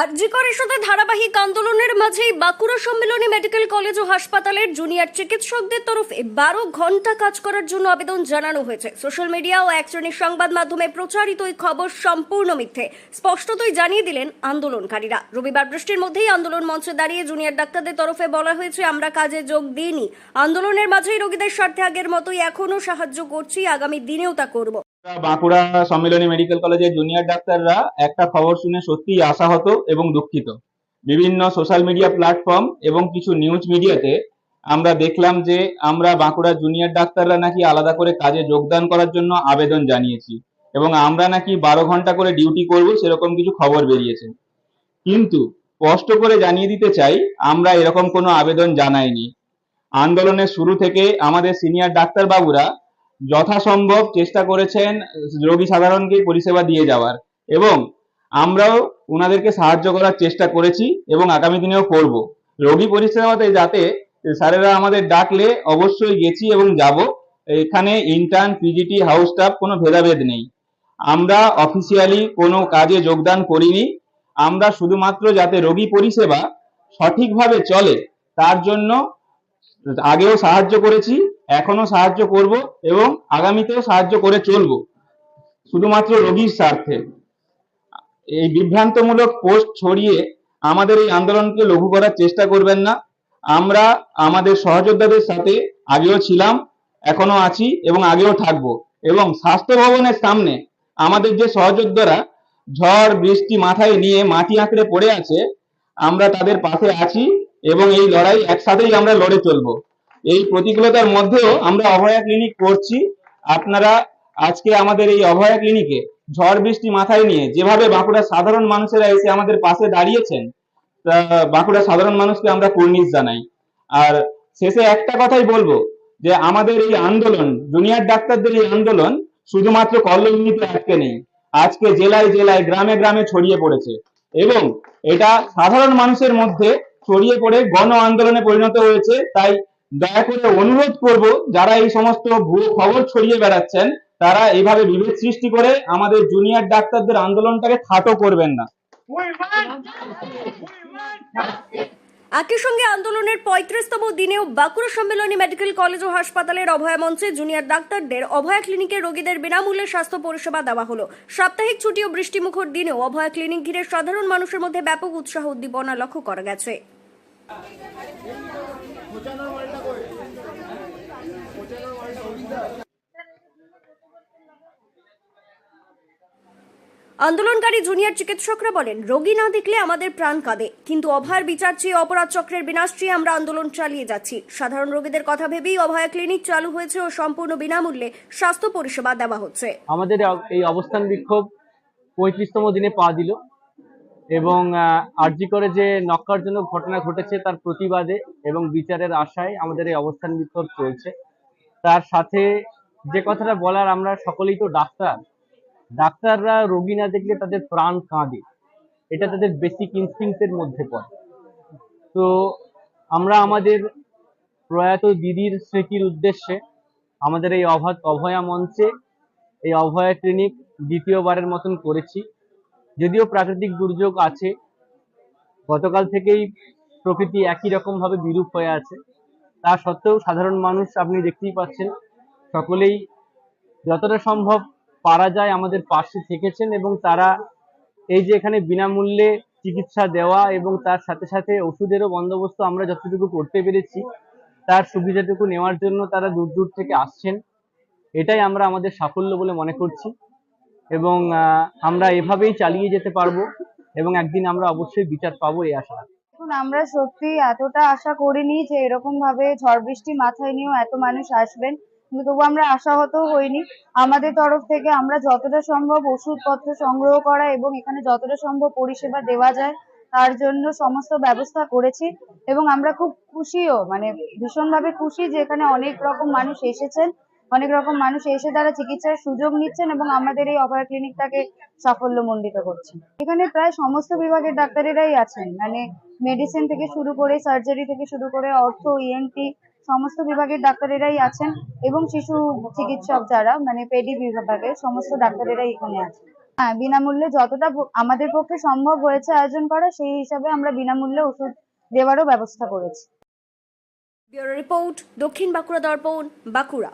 আরজিকর ইস্যুতে ধারাবাহিক আন্দোলনের মাঝেই বাঁকুড়া সম্মেলনী মেডিকেল কলেজ ও হাসপাতালের জুনিয়র চিকিৎসকদের তরফে বারো ঘণ্টা কাজ করার জন্য আবেদন জানানো হয়েছে। সোশ্যাল মিডিয়া ও এক শ্রেণির সংবাদ মাধ্যমে প্রচারিত এই খবর সম্পূর্ণ মিথ্যে, স্পষ্টতই জানিয়ে দিলেন আন্দোলনকারীরা। রবিবার বৃষ্টির মধ্যেই আন্দোলন মঞ্চে দাঁড়িয়ে জুনিয়র ডাক্তারদের তরফে বলা হয়েছে, আমরা কাজে যোগ দিইনি। আন্দোলনের মাঝেই রোগীদের স্বার্থে আগের মতোই এখনও সাহায্য করছি, আগামী দিনেও তা করব। বাঁকুড়া সম্মিলনী মেডিকেল কলেজের জুনিয়র ডাক্তাররা একটা খবর শুনে সত্যিই আশাহত এবং দুঃখিত। বিভিন্ন সোশ্যাল মিডিয়া প্ল্যাটফর্ম এবং কিছু নিউজ মিডিয়াতে আমরা দেখলাম যে আমরা বাঁকুড়া জুনিয়র ডাক্তাররা নাকি আলাদা করে কাজে যোগদান করার জন্য আবেদন জানিয়েছি এবং আমরা নাকি বারো ঘণ্টা করে ডিউটি করব সেরকম কিছু খবর বেরিয়েছে। কিন্তু স্পষ্ট করে জানিয়ে দিতে চাই, আমরা এরকম কোনো আবেদন জানাইনি। আন্দোলনের শুরু থেকে আমাদের সিনিয়র ডাক্তার বাবুরা যথাসম্ভব চেষ্টা করেছেন রোগী সাধারণকে পরিষেবা দিয়ে যাওয়ার। এবং আমরাও ওনাদেরকে সাহায্য করার চেষ্টা করেছি এবং আগামী দিনেও করব। রোগী পরিষেবাতে যাতে স্যারেরা আমাদের ডাকলে অবশ্যই গেছি এবং যাব। এখানে ইন্টার্ন পিজিটি হাউস স্টাফ কোনো ভেদাভেদ নেই। আমরা অফিসিয়ালি কোনো কাজে যোগদান করিনি। আমরা শুধুমাত্র যাতে রোগী পরিষেবা সঠিকভাবে চলে, তার জন্য আগেও সাহায্য করেছি। এখনও সাহায্য করব এবং আগামীতেও সাহায্য করে চলব। শুধুমাত্র রোগীর স্বার্থে। এই বিভ্রান্তমূলক পোস্ট ছড়িয়ে আমাদের এই আন্দোলনকে লঘু করার চেষ্টা করবেন না। আমরা আমাদের সহযোদ্ধাদের সাথে আগেও ছিলাম, এখনও আছি এবং আগেও থাকব। এবং স্বাস্থ্য ভবনের সামনে আমাদের যে সহযোদ্ধারা ঝড়, বৃষ্টি মাথায় নিয়ে মাটি আঁকড়ে পড়ে আছে, আমরা তাদের পাশে আছি এবং এই লড়াই একসাথেই আমরা লড়ে চলবো। এই প্রতিকূলতার মধ্যেও আমরা অভয়া ক্লিনিক করছি। আপনারা আজকে আমাদের এই অভয়া ক্লিনিকে ঝড় বৃষ্টি মাথায় নিয়ে যেভাবে বাঁকুড়ার সাধারণ মানুষেরা এসে আমাদের পাশে দাঁড়িয়েছেন বাঁকুড়ার সাধারণ মানুষকে আমরা কুর্নিশ জানাই। আর শেষে একটা কথাই বলব যে আমাদের এই আন্দোলন, জুনিয়র ডাক্তারদের এই আন্দোলন শুধুমাত্র কল্যাণীতে আটকে নেই, আজকে জেলায় জেলায়, গ্রামে গ্রামে ছড়িয়ে পড়েছে এবং এটা সাধারণ মানুষের মধ্যে ছড়িয়ে পড়ে গণ আন্দোলনে পরিণত হয়েছে। তাই দয়া করে অনুরোধ করব, যারা এই সমস্ত ভুয়ো খবর ছড়িয়ে বেড়াচ্ছেন, তারা এইভাবে বিভেদ সৃষ্টি করে আমাদের জুনিয়র ডাক্তারদের আন্দোলনটাকে খাটো করবেন না। একই সঙ্গে আন্দোলনের পঁয়ত্রিশতম দিনেও বাঁকুড়া সম্মেলনী মেডিকেল কলেজ ও হাসপাতালের অভয়া মঞ্চে জুনিয়র ডাক্তারদের অভয়া ক্লিনিকে রোগীদের বিনামূল্যে স্বাস্থ্য পরিষেবা দেওয়া হলো। সাপ্তাহিক ছুটি ও বৃষ্টিমুখর দিনেও অভয়া ক্লিনিক ঘিরে সাধারণ মানুষের মধ্যে ব্যাপক উৎসাহ উদ্দীপনা লক্ষ্য করা গেছে। আন্দোলনকারী জুনিয়র চিকিৎসকরা বলেন রোগী না দেখলে আমাদের প্রাণ কাঁদে। কিন্তু অভয়ার বিচার চেয়ে অপরাধ চক্রের বিনাশ চেয়ে আমরা আন্দোলন চালিয়ে যাচ্ছি। সাধারণ রোগীদের কথা ভেবেই অভয়া ক্লিনিক চালু হয়েছে ও সম্পূর্ণ বিনামূল্যে স্বাস্থ্য পরিষেবা দেওয়া হচ্ছে। আমাদের এই অবস্থান বিক্ষোভ পঁয়ত্রিশতম দিনে পা দিল। এবং আরজি করে যে নক্কারজনক ঘটনা ঘটেছে তার প্রতিবাদে এবং বিচারের আশায় আমাদের এই অবস্থান বিক্ষোভ চলছে। তার সাথে যে কথাটা বলার, আমরা সকলেই তো ডাক্তার। ডাক্তাররা রোগী না দেখলে তাদের প্রাণ কাঁদে। এটা তাদের বেসিক ইনস্টিংক্টের মধ্যে পড়ে। তো, আমরা আমাদের প্রয়াত দিদির স্মৃতির উদ্দেশ্যে আমাদের এই অভা, অভয়া মঞ্চে, এই অভয়া ক্লিনিক দ্বিতীয়বারের মতন করেছি। যদিও প্রাকৃতিক দুর্যোগ আছে, গতকাল থেকেই প্রকৃতি একই রকম ভাবে বিরূপ হয়ে আছে। তা সত্ত্বেও সাধারণ মানুষ আপনি দেখতেই পাচ্ছেন, সকলেই যতটা সম্ভব পারা যায় আমাদের পাশে থেকেছেন এবং তারা এই যে এখানে বিনামূল্যে চিকিৎসা দেওয়া এবং তার সাথে সাথে ওষুধেরও বন্দোবস্ত আমরা যতটুকু করতে পেরেছি, তার সুবিধাটুকু নেওয়ার জন্য তারা দূর দূর থেকে আসছেন। এটাই আমরা আমাদের সাফল্য বলে মনে করছি। এবং আমরা এভাবেই চালিয়ে যেতে পারব এবং একদিন আমরা অবশ্যই বিচার পাবো এই আশা আমরা সত্যি এতটা আশা করিনি যে এরকম ভাবে ঝড় বৃষ্টি মাথায় নিয়েও এত মানুষ আসবেন, কিন্তু তবু আমরা আশাহত হইনি। আমাদের তরফ থেকে আমরা যতটা সম্ভব ওষুধপত্র সংগ্রহ করা এবং এখানে যতটা সম্ভব পরিষেবা দেওয়া যায়, তার জন্য সমস্ত ব্যবস্থা করেছি এবং আমরা খুব খুশিও মানে ভীষণভাবে খুশি যে এখানে অনেক রকম মানুষ এসেছেন। অনেক রকম মানুষ এসে তারা চিকিৎসার সুযোগ নিচ্ছেন এবং আমাদের এই অভয়া ক্লিনিকটাকে সাফল্যমণ্ডিত করছেন। এখানে প্রায় সমস্ত বিভাগের ডাক্তারেরাই আছেন। মানে মেডিসিন থেকে শুরু করে সার্জারি থেকে শুরু করে অর্থ ইএনটি সমস্ত বিভাগের ডাক্তারেরাই আছেন এবং শিশু চিকিৎসক যারা মানে পেডি বিভাগের সমস্ত ডাক্তারেরাই এখানে আছেন। হ্যাঁ বিনামূল্যে যতটা আমাদের পক্ষে সম্ভব হয়েছে আয়োজন করা, সেই হিসাবে আমরা বিনামূল্যে ওষুধ দেওয়ারও ব্যবস্থা করেছি। রিপোর্ট, দক্ষিণ বাঁকুড়া দর্পণ, বাঁকুড়া।